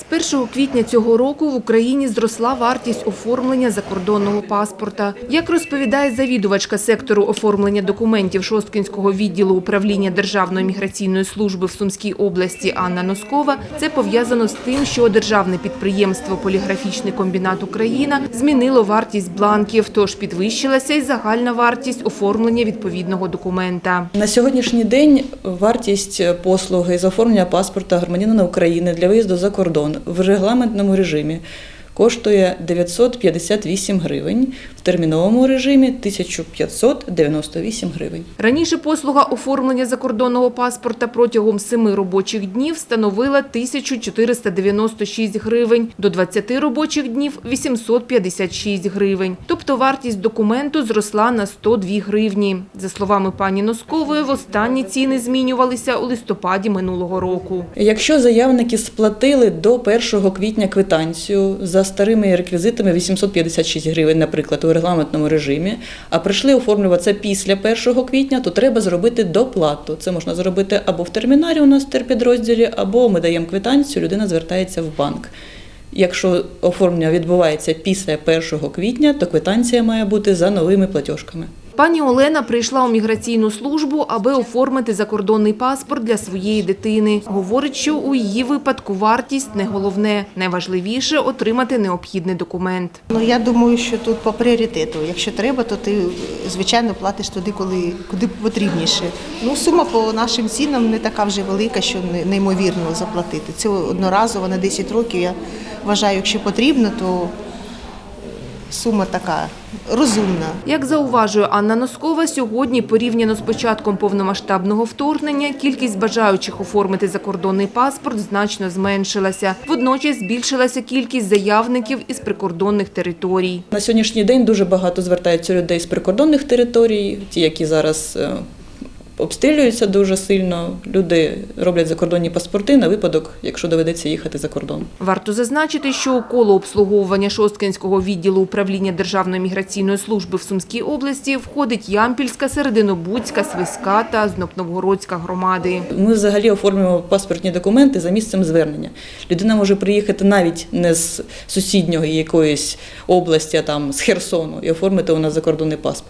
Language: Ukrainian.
З 1 квітня цього року в Україні зросла вартість оформлення закордонного паспорта. Як розповідає завідувачка сектору оформлення документів Шосткинського відділу управління Державної міграційної служби в Сумській області Анна Носкова, це пов'язано з тим, що державне підприємство Поліграфічний комбінат Україна змінило вартість бланків, тож підвищилася й загальна вартість оформлення відповідного документа. На сьогоднішній день вартість послуги з оформлення паспорта громадянина України для виїзду за кордон в регламентному режимі коштує 958 гривень, в терміновому режимі 1598 гривень. Раніше послуга оформлення закордонного паспорта протягом 7 робочих днів становила 1496 гривень, до 20 робочих днів – 856 гривень. Тобто вартість документу зросла на 102 гривні. За словами пані Носкової, востаннє ціни змінювалися у листопаді минулого року. Якщо заявники сплатили до 1 квітня квитанцію за старими реквізитами 856 гривень, наприклад, у регламентному режимі, а прийшли оформлюватися після 1 квітня, то треба зробити доплату. Це можна зробити або в термінарі у нас в терпідрозділі, або ми даємо квитанцію, людина звертається в банк. Якщо оформлення відбувається після 1 квітня, то квитанція має бути за новими платіжками. Пані Олена прийшла у міграційну службу, аби оформити закордонний паспорт для своєї дитини. Говорить, що у її випадку вартість не головне. Найважливіше – отримати необхідний документ. Ну я думаю, що тут по пріоритету. Якщо треба, то ти звичайно платиш туди, коли куди потрібніше. Ну сума по нашим цінам не така вже велика, що неймовірно заплатити. Це одноразово на 10 років. Я вважаю, якщо потрібно, то сума така розумна. Як зауважує Анна Носкова, сьогодні порівняно з початком повномасштабного вторгнення кількість бажаючих оформити закордонний паспорт значно зменшилася. Водночас збільшилася кількість заявників із прикордонних територій. На сьогоднішній день дуже багато звертаються людей з прикордонних територій, ті, які зараз е, обстрілюються дуже сильно. Люди роблять закордонні паспорти на випадок, якщо доведеться їхати за кордон. Варто зазначити, що у коло обслуговування Шосткинського відділу управління Державної міграційної служби в Сумській області входить Ямпільська, Серединобудська, Свиська та Знопновгородська громади. Ми взагалі оформлюємо паспортні документи за місцем звернення. Людина може приїхати навіть не з сусідньої якоїсь області, а там з Херсону, і оформити у нас закордонний паспорт.